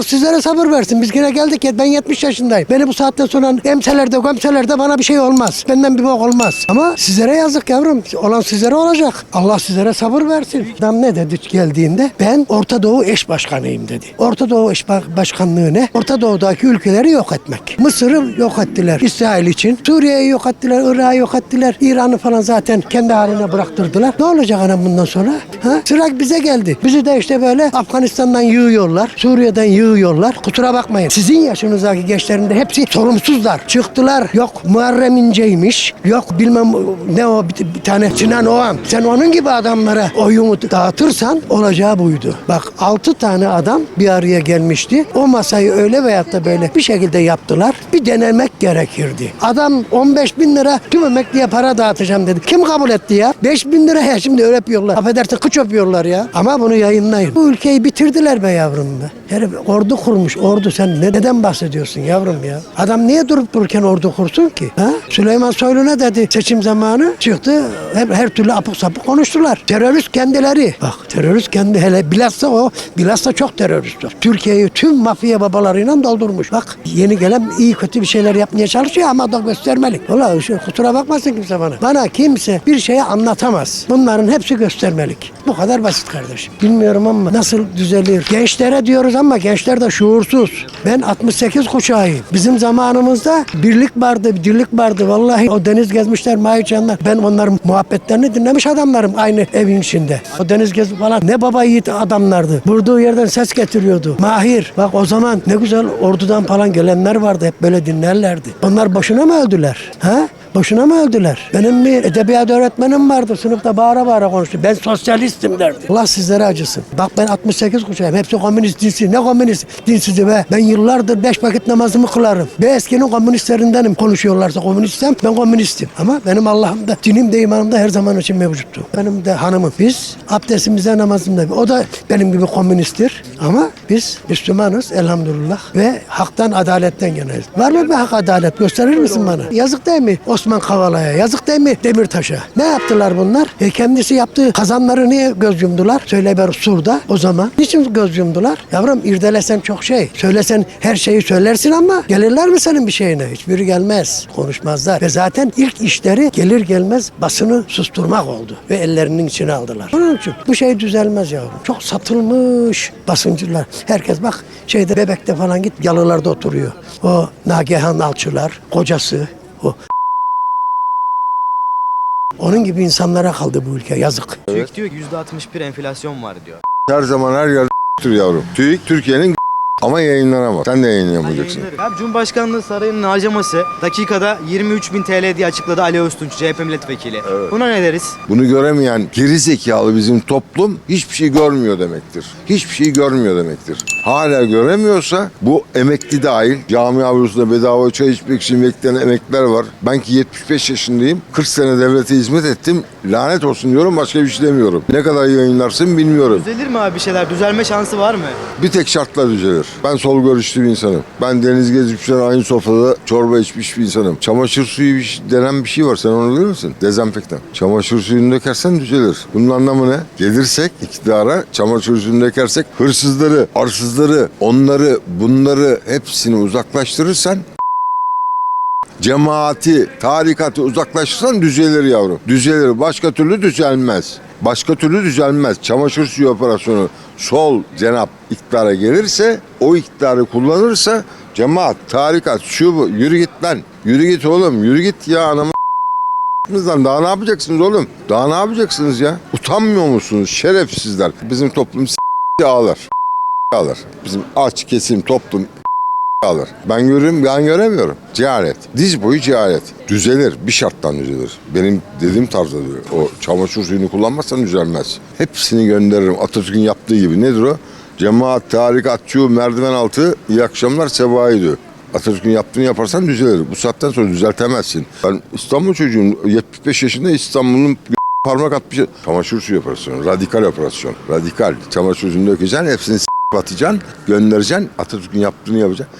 Allah sizlere sabır versin. Biz yine geldik ya ben 70 yaşındayım. Beni bu saatten sonra emselerde gömselerde bana bir şey olmaz. Benden bir bok olmaz. Ama sizlere yazık yavrum. Olan sizlere olacak. Allah sizlere sabır versin. Adam ne dedi geldiğinde? Ben Orta Doğu eş başkanıyım dedi. Orta Doğu eş ba- başkanlığı ne? Orta Doğu'daki ülkeleri yok etmek. Mısır'ı yok ettiler İsrail için. Suriye'yi yok ettiler, Irak'ı yok ettiler. İran'ı falan zaten kendi haline bıraktırdılar. Ne olacak anam bundan sonra? Ha? Sıra bize geldi. Bizi de işte böyle Afganistan'dan yığıyorlar. Suriye'den yığıyorlar. Kusura bakmayın. Sizin yaşınızdaki gençlerin de hepsi sorumsuzlar. Çıktılar. Yok Muharrem İnce'ymiş. Yok bilmem ne o bir, bir tane Sinan Oğan. Sen onun gibi adamlara oyunu dağıtırsan olacağı buydu. Bak altı tane adam bir araya gelmişti. O masayı öyle veyahut da böyle bir şekilde yaptılar. Bir denemek gerekirdi. Adam 15 bin lira tüm emekliye para dağıtacağım dedi. Kim kabul etti ya? 5 bin liraya şimdi öyle yapıyorlar. Affedersin kıç öpüyorlar ya. Ama bunu yayınlayın. Bu ülkeyi bitirdiler be yavrum be. Herif ordu kurmuş. Ordu sen ne- neden bahsediyorsun yavrum ya? Adam niye durup dururken ordu kursun ki? Ha? Süleyman Soylu ne dedi seçim zamanı? Çıktı her, her türlü apuk sapuk konuştular. Terörist kendileri. Bak terörist kendi hele bilhassa o bilhassa çok terörist. o. Türkiye'yi tüm mafya babalarıyla doldurmuş. Bak yeni gelen iyi kötü bir şeyler yapmaya çalışıyor ama da göstermeli. Valla şu kusura bakmasın kimse bana. Bana kimse bir şeyi anlatamaz. Bunların hepsi göstermelik. Bu kadar basit kardeşim. Bilmiyorum ama nasıl düzelir? Gençlere diyoruz ama gençler de şuursuz. Ben 68 kuşağıyım. Bizim zamanımızda birlik vardı, dirlik vardı. Vallahi o deniz gezmişler, Mahicanlar. Ben onların muhabbetlerini dinlemiş adamlarım aynı evin içinde. O deniz gezi falan ne baba yiğit adamlardı. Vurduğu yerden ses getiriyordu. Mahir. Bak o zaman ne güzel ordudan falan gelenler vardı. Hep böyle dinlerlerdi. Onlar boşuna mı öldüler? Ha? Boşuna mı öldüler? Benim bir edebiyat öğretmenim vardı. Sınıfta bağıra bağıra konuştu. Ben sosyalistim derdi. Allah sizlere acısın. Bak ben 68 kuşağıyım. Hepsi komünist dinsiz. Ne komünist dinsizi be? Ben yıllardır beş vakit namazımı kılarım. Ve eskinin komünistlerindenim. Konuşuyorlarsa komünistsem ben komünistim. Ama benim Allah'ım da dinim de imanım da her zaman için mevcuttu. Benim de hanımım. Biz abdestimize namazımda. O da benim gibi komünisttir. Ama biz Müslümanız elhamdülillah. Ve haktan adaletten yanayız. Var mı bir hak adalet? Gösterir misin bana? Yazık değil mi Osman Kavala'ya? Yazık değil mi Demirtaş'a? Ne yaptılar bunlar? E kendisi yaptığı kazanları niye göz yumdular? Söyle ber surda o zaman. Niçin göz yumdular? Yavrum irdelesen çok şey. Söylesen her şeyi söylersin ama gelirler mi senin bir şeyine? Hiçbiri gelmez. Konuşmazlar. Ve zaten ilk işleri gelir gelmez basını susturmak oldu. Ve ellerinin içine aldılar. Onun için bu şey düzelmez yavrum. Çok satılmış basıncılar. Herkes bak şeyde bebekte falan git yalılarda oturuyor. O Nagihan Alçılar, kocası, o onun gibi insanlara kaldı bu ülke yazık. TÜİK diyor ki %61 enflasyon var diyor. Her zaman her yerde yavrum. TÜİK Türkiye'nin ama yayınlanamaz. Sen de yayınlayamayacaksın. Abi Cumhurbaşkanlığı Sarayı'nın harcaması dakikada 23 bin TL diye açıkladı Ali Öztunç CHP milletvekili. Buna ne deriz? Bunu göremeyen geri zekalı bizim toplum hiçbir şey görmüyor demektir. Hiçbir şey görmüyor demektir. Hala göremiyorsa bu emekli dahil cami avlusunda bedava çay içmek için bekleyen emekliler var. Ben ki 75 yaşındayım. 40 sene devlete hizmet ettim. Lanet olsun diyorum başka bir şey demiyorum. Ne kadar yayınlarsın bilmiyorum. Düzelir mi abi bir şeyler? Düzelme şansı var mı? Bir tek şartla düzelir. Ben sol görüşlü bir insanım. Ben deniz gezmişler aynı sofrada çorba içmiş bir insanım. Çamaşır suyu şey- denen bir şey var. Sen onu bilir misin? Dezenfektan. Çamaşır suyunu dökersen düzelir. Bunun anlamı ne? Gelirsek iktidara çamaşır suyunu dökersek hırsızları, arsızları, onları, bunları hepsini uzaklaştırırsan cemaati, tarikatı uzaklaştırsan düzelir yavrum. Düzelir. Başka türlü düzelmez. Başka türlü düzelmez. Çamaşır suyu operasyonu sol cenap iktidara gelirse, o iktidarı kullanırsa cemaat, tarikat, şu bu. Yürü git lan. Yürü git oğlum. Yürü git ya anamı daha ne yapacaksınız oğlum? Daha ne yapacaksınız ya? Utanmıyor musunuz şerefsizler? Bizim toplum s- ağlar. Ağlar. Bizim aç kesim toplum alır. Ben görüyorum, ben göremiyorum. Cehalet. Diz boyu cehalet. Düzelir. Bir şarttan düzelir. Benim dediğim tarzda diyor. O çamaşır suyunu kullanmazsan düzelmez. Hepsini gönderirim. Atatürk'ün yaptığı gibi. Nedir o? Cemaat, tarikat, çuğ, merdiven altı, iyi akşamlar, sebahi diyor. Atatürk'ün yaptığını yaparsan düzelir. Bu saatten sonra düzeltemezsin. Ben İstanbul çocuğum. 75 yaşında İstanbul'un parmak atmış. Çamaşır suyu operasyonu. Radikal operasyon. Radikal. Çamaşır suyunu dökeceksin. Hepsini s- atacaksın. Göndereceksin. Atatürk'ün yaptığını yapacaksın.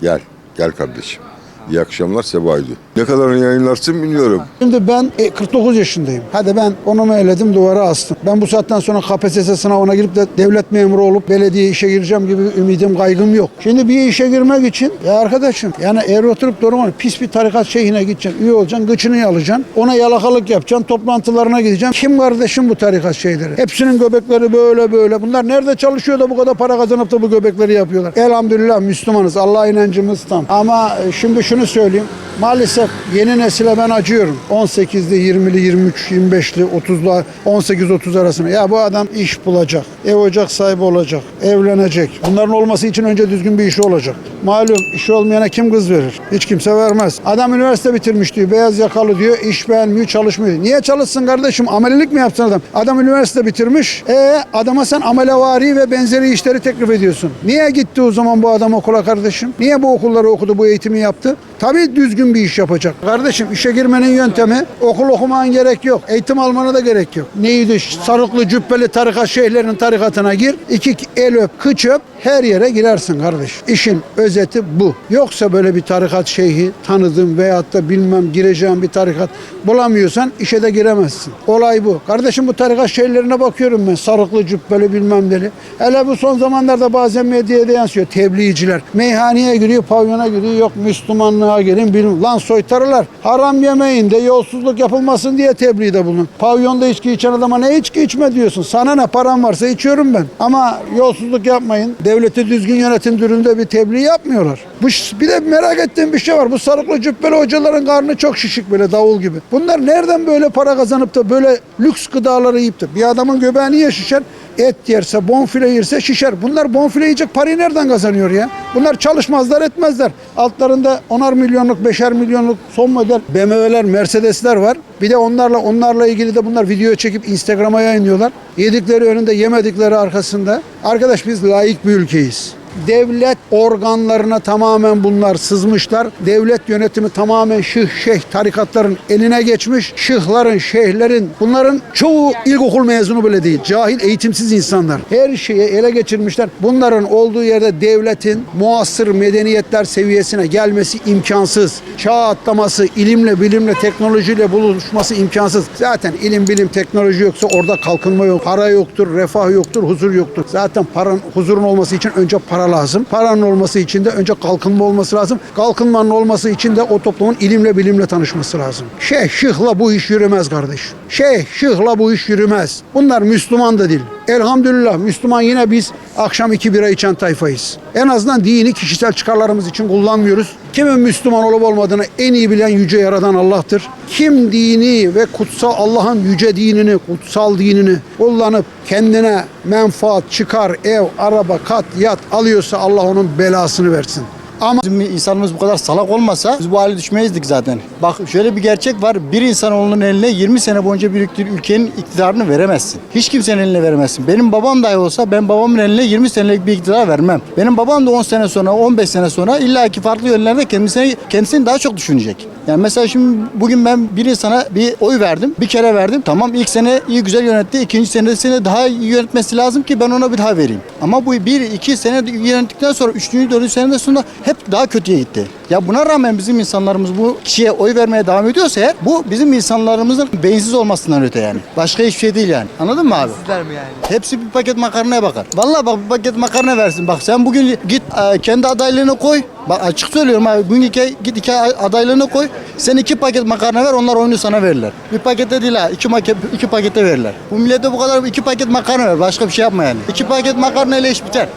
Gel, gel kardeşim. İyi akşamlar Seba'ydı. Ne kadar yayınlarsın bilmiyorum. Şimdi ben e, 49 yaşındayım. Hadi ben onumu eledim duvara astım. Ben bu saatten sonra KPSS sınavına girip de devlet memuru olup belediye işe gireceğim gibi ümidim kaygım yok. Şimdi bir işe girmek için ya arkadaşım yani eğer oturup durma pis bir tarikat şeyhine gideceksin, üye olacaksın, gıçını alacaksın. Ona yalakalık yapacaksın, toplantılarına gideceksin. Kim kardeşim bu tarikat şeyleri? Hepsinin göbekleri böyle böyle. Bunlar nerede çalışıyor da bu kadar para kazanıp da bu göbekleri yapıyorlar? Elhamdülillah Müslümanız. Allah inancımız tam. Ama e, şimdi şunu söyleyeyim. Maalesef yeni nesile ben acıyorum. 18'li, 20'li, 23, 25'li, 30'la, 18-30 arasında. Ya bu adam iş bulacak. Ev ocak sahibi olacak. Evlenecek. Bunların olması için önce düzgün bir işi olacak. Malum işi olmayana kim kız verir? Hiç kimse vermez. Adam üniversite bitirmiş diyor. Beyaz yakalı diyor. iş beğenmiyor, çalışmıyor. Niye çalışsın kardeşim? Amelelik mi yapsın adam? Adam üniversite bitirmiş. E adama sen amelevari ve benzeri işleri teklif ediyorsun. Niye gitti o zaman bu adam okula kardeşim? Niye bu okulları okudu, bu eğitimi yaptı? Tabii düzgün bir iş yapacak. Kardeşim işe girmenin yöntemi okul okuman gerek yok. Eğitim almana da gerek yok. Neydi? Sarıklı cübbeli tarikat şeyhlerin tarikatına gir. iki el öp, kıç öp. Her yere girersin kardeş. İşin özeti bu. Yoksa böyle bir tarikat şeyhi tanıdığım veyahut da bilmem gireceğim bir tarikat bulamıyorsan işe de giremezsin. Olay bu. Kardeşim bu tarikat şeyhlerine bakıyorum ben. Sarıklı cübbeli bilmem deli. Hele bu son zamanlarda bazen medyaya yansıyor. Tebliğciler. Meyhaneye giriyor, pavyona giriyor. Yok Müslümanlığa girin. Bilmem. Lan soytarılar. Haram yemeğinde yolsuzluk yapılmasın diye tebliğde bulun. Pavyonda içki içen adama ne içki içme diyorsun. Sana ne param varsa içiyorum ben. Ama yolsuzluk yapmayın. Devleti düzgün yönetim türünde bir tebliğ yapmıyorlar. Bu bir de merak ettiğim bir şey var. Bu sarıklı cübbeli hocaların karnı çok şişik böyle davul gibi. Bunlar nereden böyle para kazanıp da böyle lüks gıdaları yiyip de bir adamın göbeği niye şişer? Et yerse, bonfile yerse şişer. Bunlar bonfile yiyecek parayı nereden kazanıyor ya? Bunlar çalışmazlar, etmezler. Altlarında onar milyonluk, beşer milyonluk son model BMW'ler, Mercedes'ler var. Bir de onlarla onlarla ilgili de bunlar video çekip Instagram'a yayınlıyorlar. Yedikleri önünde, yemedikleri arkasında. Arkadaş biz layık bir ülkeyiz. Devlet organlarına tamamen bunlar sızmışlar. Devlet yönetimi tamamen şıh şeyh tarikatların eline geçmiş. Şıhların, şeyhlerin bunların çoğu ilkokul mezunu bile değil. Cahil, eğitimsiz insanlar. Her şeyi ele geçirmişler. Bunların olduğu yerde devletin muasır medeniyetler seviyesine gelmesi imkansız. Çağ atlaması, ilimle, bilimle, teknolojiyle buluşması imkansız. Zaten ilim, bilim, teknoloji yoksa orada kalkınma yok. Para yoktur, refah yoktur, huzur yoktur. Zaten paranın, huzurun olması için önce para lazım. Paranın olması için de önce kalkınma olması lazım. Kalkınmanın olması için de o toplumun ilimle, bilimle tanışması lazım. Şeyh, şıhla bu iş yürümez kardeş. Şeyh, şıhla bu iş yürümez. Bunlar Müslüman da değil. Elhamdülillah Müslüman yine biz akşam iki bira içen tayfayız. En azından dini kişisel çıkarlarımız için kullanmıyoruz. Kimin Müslüman olup olmadığını en iyi bilen yüce yaradan Allah'tır. Kim dini ve kutsal Allah'ın yüce dinini, kutsal dinini kullanıp kendine menfaat, çıkar, ev, araba, kat, yat alıyorsa Allah onun belasını versin. Ama Bizim insanımız bu kadar salak olmasa biz bu hale düşmeyizdik zaten. Bak şöyle bir gerçek var. Bir insanoğlunun eline 20 sene boyunca biriktir ülkenin iktidarını veremezsin. Hiç kimsenin eline veremezsin. Benim babam dahi olsa ben babamın eline 20 senelik bir iktidar vermem. Benim babam da 10 sene sonra 15 sene sonra illaki farklı yönlerde kendisini, kendisini daha çok düşünecek. Yani mesela şimdi bugün ben bir insana bir oy verdim. Bir kere verdim. Tamam ilk sene iyi güzel yönetti. ikinci senesinde daha iyi yönetmesi lazım ki ben ona bir daha vereyim. Ama bu bir iki sene yönettikten sonra üçüncü dördüncü senede sonra hep daha kötüye gitti. Ya buna rağmen bizim insanlarımız bu kişiye oy vermeye devam ediyorsa eğer bu bizim insanlarımızın beyinsiz olmasından öte yani. Başka hiçbir şey değil yani. Anladın mı abi? Sizler mi yani? Hepsi bir paket makarnaya bakar. Vallahi bak bir paket makarna versin. Bak sen bugün git e, kendi adaylığını koy. Bak açık söylüyorum abi. Bugün iki, git iki adaylığını koy. Sen iki paket makarna ver onlar oyunu sana verirler. Bir pakette değil ha. iki, paket, iki pakete verirler. Bu millete bu kadar iki paket makarna ver. Başka bir şey yapma yani. İki paket makarna ile iş biter.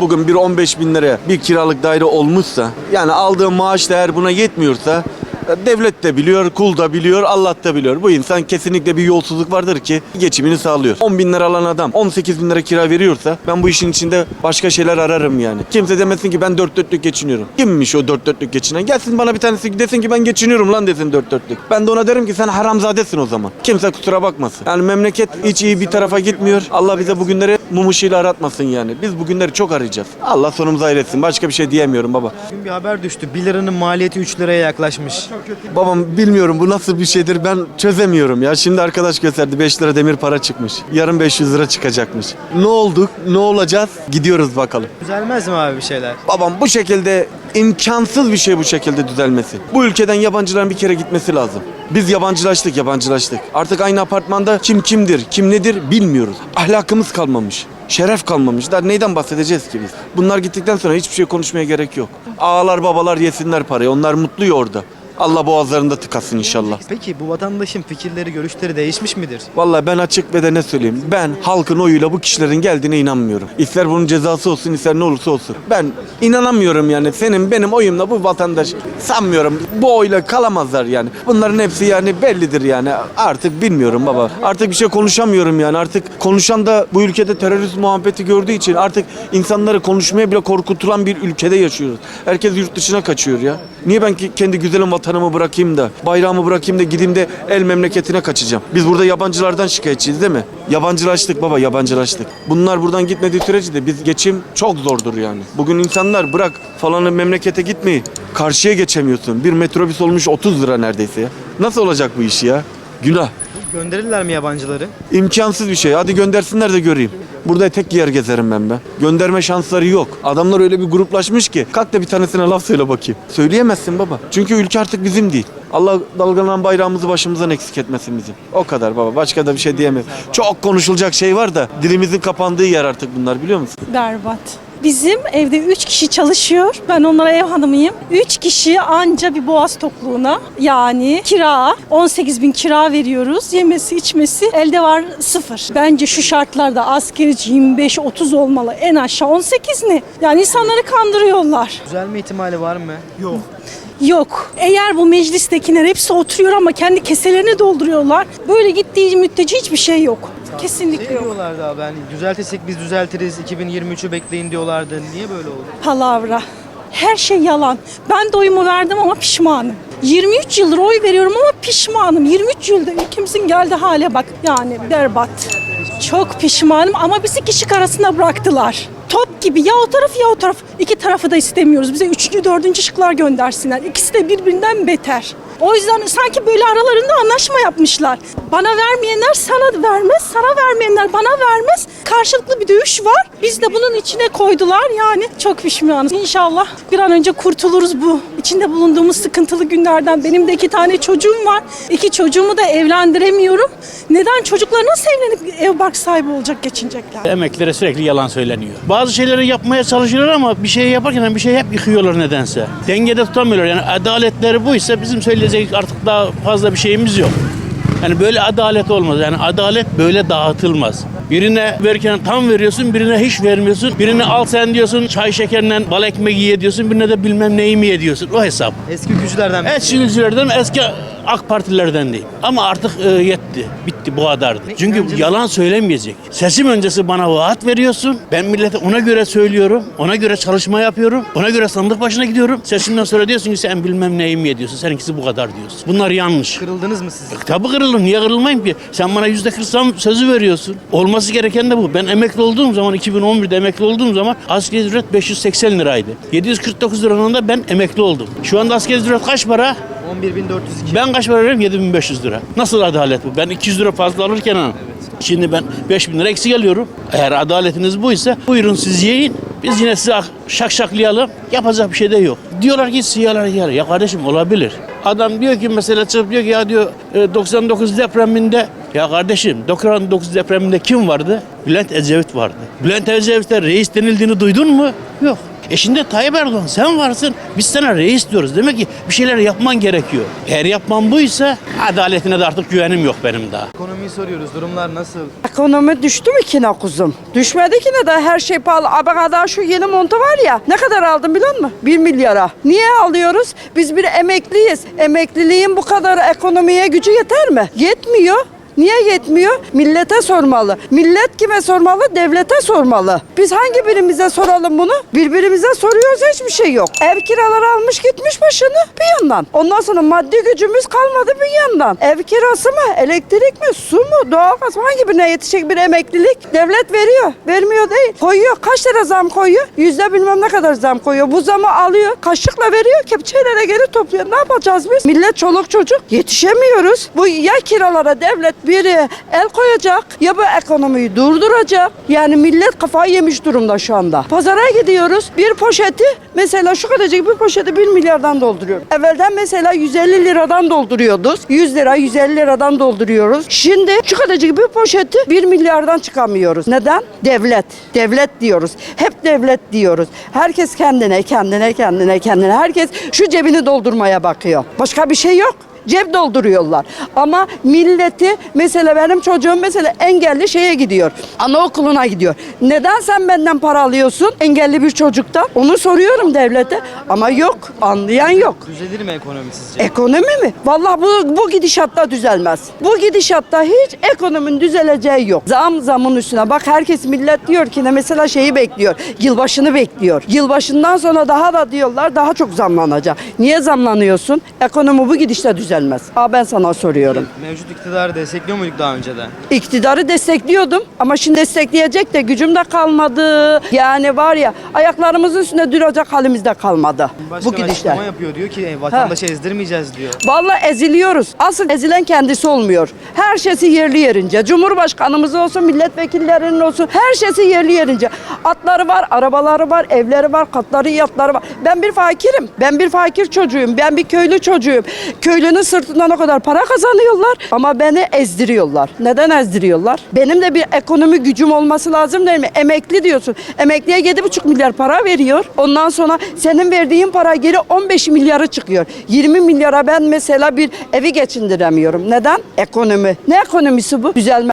Bugün bir 15 bin liraya bir kiralık daire olmuşsa yani aldığı maaş da eğer buna yetmiyorsa devlet de biliyor, kul da biliyor, Allah da biliyor. Bu insan kesinlikle bir yolsuzluk vardır ki geçimini sağlıyor. 10 bin lira alan adam 18 bin lira kira veriyorsa ben bu işin içinde başka şeyler ararım yani. Kimse demesin ki ben dört dörtlük geçiniyorum. Kimmiş o dört dörtlük geçinen? Gelsin bana bir tanesi desin ki ben geçiniyorum lan desin dört dörtlük. Ben de ona derim ki sen haramzadesin o zaman. Kimse kusura bakmasın. Yani memleket hiç iyi bir tarafa gitmiyor. Allah bize bugünleri mum ışığıyla aratmasın yani. Biz bugünleri çok arayacağız. Allah sonumuzu hayretsin. Başka bir şey diyemiyorum baba. Bugün bir haber düştü. 1 liranın maliyeti 3 liraya yaklaşmış. Babam bilmiyorum bu nasıl bir şeydir ben çözemiyorum ya. Şimdi arkadaş gösterdi 5 lira demir para çıkmış. Yarın 500 lira çıkacakmış. Ne olduk? Ne olacağız? Gidiyoruz bakalım. Düzelmez mi abi bir şeyler? Babam bu şekilde imkansız bir şey bu şekilde düzelmesi. Bu ülkeden yabancıların bir kere gitmesi lazım. Biz yabancılaştık, yabancılaştık. Artık aynı apartmanda kim kimdir, kim nedir bilmiyoruz. Ahlakımız kalmamış. Şeref kalmamış. Daha neyden bahsedeceğiz ki biz? Bunlar gittikten sonra hiçbir şey konuşmaya gerek yok. Ağalar babalar yesinler parayı. Onlar mutlu orada. Allah boğazlarında tıkasın inşallah. Peki bu vatandaşın fikirleri, görüşleri değişmiş midir? Vallahi ben açık ve de ne söyleyeyim. Ben halkın oyuyla bu kişilerin geldiğine inanmıyorum. İster bunun cezası olsun ister ne olursa olsun. Ben inanamıyorum yani. Senin benim oyumla bu vatandaş sanmıyorum. Bu oyla kalamazlar yani. Bunların hepsi yani bellidir yani. Artık bilmiyorum baba. Artık bir şey konuşamıyorum yani. Artık konuşan da bu ülkede terörist muhabbeti gördüğü için artık insanları konuşmaya bile korkutulan bir ülkede yaşıyoruz. Herkes yurt dışına kaçıyor ya. Niye ben ki kendi güzelim vatanımı bırakayım da, bayrağımı bırakayım da gideyim de el memleketine kaçacağım? Biz burada yabancılardan şikayetçiyiz değil mi? Yabancılaştık baba, yabancılaştık. Bunlar buradan gitmediği sürece de biz geçim çok zordur yani. Bugün insanlar bırak falanın memlekete gitmeyi, karşıya geçemiyorsun. Bir metrobüs olmuş 30 lira neredeyse ya. Nasıl olacak bu iş ya? Günah. Gönderirler mi yabancıları? İmkansız bir şey. Hadi göndersinler de göreyim. Burada tek yer gezerim ben be. Gönderme şansları yok. Adamlar öyle bir gruplaşmış ki. Kalk da bir tanesine laf söyle bakayım. Söyleyemezsin baba. Çünkü ülke artık bizim değil. Allah dalgalanan bayrağımızı başımızdan eksik etmesin bizim. O kadar baba. Başka da bir şey diyemem. Çok konuşulacak şey var da dilimizin kapandığı yer artık bunlar biliyor musun? Berbat. Bizim evde 3 kişi çalışıyor. Ben onlara ev hanımıyım. 3 kişi anca bir boğaz tokluğuna yani kira 18 bin kira veriyoruz. Yemesi içmesi elde var sıfır. Bence şu şartlarda askeri 25-30 olmalı. En aşağı 18 ne? Yani insanları kandırıyorlar. Düzelme ihtimali var mı? Yok. Yok. Eğer bu meclistekiler hepsi oturuyor ama kendi keselerini dolduruyorlar. Böyle gittiği müddetçe hiçbir şey yok. Kesinlikle Şey yok. diyorlardı abi hani düzeltirsek biz düzeltiriz 2023'ü bekleyin diyorlardı. Niye böyle oldu? palavra. Her şey yalan. Ben de oyumu verdim ama pişmanım. 23 yıldır oy veriyorum ama pişmanım. 23 yılda ülkemizin geldiği hale bak. Yani berbat. Çok pişmanım ama bizi kişi arasında bıraktılar. Top gibi ya o taraf ya o taraf. İki tarafı da istemiyoruz. Bize üçüncü, dördüncü şıklar göndersinler. İkisi de birbirinden beter. O yüzden sanki böyle aralarında anlaşma yapmışlar. Bana vermeyenler sana vermez, sana vermeyenler bana vermez. Karşılıklı bir dövüş var. Biz de bunun içine koydular yani. Çok pişmanız. İnşallah bir an önce kurtuluruz bu içinde bulunduğumuz sıkıntılı günlerden. Benim de iki tane çocuğum var. İki çocuğumu da evlendiremiyorum. Neden? Çocuklar nasıl evlenip ev bark sahibi olacak, geçinecekler? Emeklilere sürekli yalan söyleniyor. Bazı şeyleri yapmaya çalışıyorlar ama bir şey yaparken bir şey hep yıkıyorlar nedense. Dengede tutamıyorlar. Yani adaletleri buysa bizim söyleyecek artık daha fazla bir şeyimiz yok. Yani böyle adalet olmaz. Yani adalet böyle dağıtılmaz. Birine verirken tam veriyorsun, birine hiç vermiyorsun. Birine al sen diyorsun, çay şekerinden bal ekmeği ye diyorsun. Birine de bilmem neyi mi ye diyorsun. O hesap. Eski ülkücülerden mi? Eski ülkelerden eski AK Partilerden değil. Ama artık e, yetti. Bitti bu kadardı. Çünkü inancınız- yalan söylemeyecek. Seçim öncesi bana vaat veriyorsun. Ben millete ona göre söylüyorum. Ona göre çalışma yapıyorum. Ona göre sandık başına gidiyorum. Seçimden sonra diyorsun ki sen bilmem neyim ye diyorsun. Seninkisi bu kadar diyorsun. Bunlar yanlış. Kırıldınız mı siz? Tabii kırılırım. Niye kırılmayayım ki? Sen bana yüzde kırk sözü veriyorsun. Olması gereken de bu. Ben emekli olduğum zaman 2011'de emekli olduğum zaman asgari ücret 580 liraydı. 749 liranın da ben emekli oldum. Şu anda asgari ücret kaç para? 11.402. Ben kaç para veriyorum? 7500 lira. Nasıl adalet bu? Ben 200 lira fazla alırken ha. Şimdi ben 5000 lira eksik alıyorum. Eğer adaletiniz buysa buyurun siz yiyin. Biz yine size şakşaklayalım. Yapacak bir şey de yok. Diyorlar ki siyalar yer. Ya kardeşim olabilir. Adam diyor ki mesela çıkıp diyor ki ya diyor e, 99 depreminde ya kardeşim 99 depreminde kim vardı? Bülent Ecevit vardı. Bülent Ecevit'e reis denildiğini duydun mu? Yok. E şimdi Tayyip Erdoğan sen varsın biz sana reis diyoruz. Demek ki bir şeyler yapman gerekiyor. Eğer yapman buysa adaletine de artık güvenim yok benim daha. Ekonomiyi soruyoruz. Durumlar nasıl? Ekonomi düştü mü ki ne kuzum? Düşmedi ki ne de her şey pahalı. Ama kadar şu yeni montu var ya ne kadar aldım biliyor musun? 1 milyara. Niye alıyoruz? Biz bir emekliyiz. Emekliliğin bu kadar ekonomiye gücü yeter mi? Yetmiyor. Niye yetmiyor? Millete sormalı. Millet kime sormalı? Devlete sormalı. Biz hangi birimize soralım bunu? Birbirimize soruyoruz hiçbir şey yok. Ev kiraları almış gitmiş başını bir yandan. Ondan sonra maddi gücümüz kalmadı bir yandan. Ev kirası mı? Elektrik mi? Su mu? Doğalgaz mı? Hangi birine yetecek bir emeklilik? Devlet veriyor. Vermiyor değil. Koyuyor. Kaç lira zam koyuyor? Yüzde bilmem ne kadar zam koyuyor. Bu zamı alıyor. Kaşıkla veriyor. Kepçeyle geri topluyor. Ne yapacağız biz? Millet çoluk çocuk yetişemiyoruz. Bu ya kiralara devlet biri el koyacak ya bu ekonomiyi durduracak. Yani millet kafayı yemiş durumda şu anda. Pazara gidiyoruz. Bir poşeti mesela şu kadarcık bir poşeti 1 milyardan dolduruyoruz. Evvelden mesela 150 liradan dolduruyoruz. 100 lira 150 liradan dolduruyoruz. Şimdi şu kadarcık bir poşeti 1 milyardan çıkamıyoruz. Neden? Devlet. Devlet diyoruz. Hep devlet diyoruz. Herkes kendine, kendine, kendine, kendine. Herkes şu cebini doldurmaya bakıyor. Başka bir şey yok. Cep dolduruyorlar. Ama milleti mesela benim çocuğum mesela engelli şeye gidiyor. Anaokuluna gidiyor. Neden sen benden para alıyorsun engelli bir çocuktan? Onu soruyorum devlete. Ama yok. Anlayan yok. Düzelir mi ekonomi sizce? Ekonomi mi? Vallahi bu, bu gidişatta düzelmez. Bu gidişatta hiç ekonominin düzeleceği yok. Zam zamın üstüne. Bak herkes millet diyor ki ne mesela şeyi bekliyor. Yılbaşını bekliyor. Yılbaşından sonra daha da diyorlar daha çok zamlanacak. Niye zamlanıyorsun? Ekonomi bu gidişte düzelmez. Aa ben sana soruyorum. Mevcut iktidarı destekliyor muyduk daha önceden? İktidarı destekliyordum ama şimdi destekleyecek de gücüm de kalmadı. Yani var ya ayaklarımızın üstünde duracak halimiz de kalmadı. Başkan bu gidişle. açıklama yapıyor diyor ki "E, vatandaşı ezdirmeyeceğiz diyor. Vallahi eziliyoruz. Asıl ezilen kendisi olmuyor. Her şeysi yerli yerince. Cumhurbaşkanımız olsun, milletvekillerinin olsun. Her şeysi yerli yerince. Atları var, arabaları var, evleri var, katları, yatları var. Ben bir fakirim. Ben bir fakir çocuğuyum. Ben bir köylü çocuğuyum. Köylünün sırtından o kadar para kazanıyorlar ama beni ezdiriyorlar. Neden ezdiriyorlar? Benim de bir ekonomi gücüm olması lazım değil mi? Emekli diyorsun. Emekliye 7,5 milyar para veriyor. Ondan sonra senin verdiğin para geri 15 milyarı çıkıyor. 20 milyara ben mesela bir evi geçindiremiyorum. Neden? Ekonomi. Ne ekonomisi bu? Düzelme